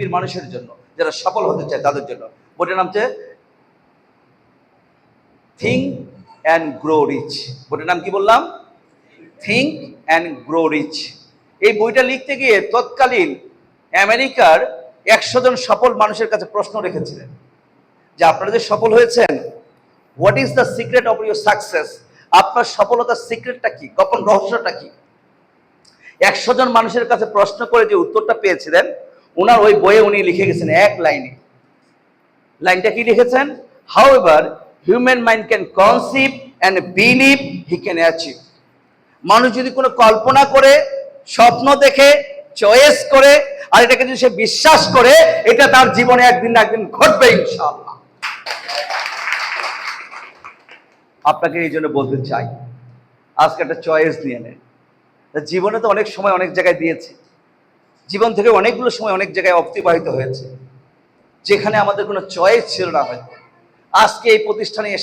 পৃথিবীর মানুষের জন্য, যারা সফল হতে চায় তাদের জন্য। বইটার নাম হচ্ছে থিঙ্ক অ্যান্ড গ্রো রিচ বইটার নাম কি বললাম? থিঙ্ক অ্যান্ড গ্রো রিচ এই বইটা লিখতে গিয়ে তৎকালীন আমেরিকার একশো জন সফল মানুষের কাছে প্রশ্ন রেখেছিলেন। যে আপনারা যে সফল হয়েছেন what is the secret of your success আপনার সফলতার সিক্রেটটা কি? গোপন রহস্যটা কি? একশো জন মানুষের কাছে প্রশ্ন করে যে উত্তরটা পেয়েছিলেন ওনার ওই বইয়ে উনি লিখে গেছেন এক লাইনে। লাইনটা কি লিখেছেন? However human mind can conceive and believe he can achieve মানুষ যদি কোনো কল্পনা করে, স্বপ্ন দেখে চয়েস করে, আর এটাকে যদি সে বিশ্বাস করে, এটা তার জীবনে একদিন না একদিন ঘটবে ইনশাআল্লাহ। আপনাকে এই জন্য বলতে চাই, আজকে একটা চয়েস নিয়ে নেন। জীবনে তো অনেক সময় অনেক জায়গায় দিয়েছি। জীবন থেকে অনেকগুলো সময় অনেক জায়গায় অতিবাহিত হয়েছে, যেখানে আমাদের কোনো চয়েস ছিল না হয়তো। আজকে এই প্রতিষ্ঠানে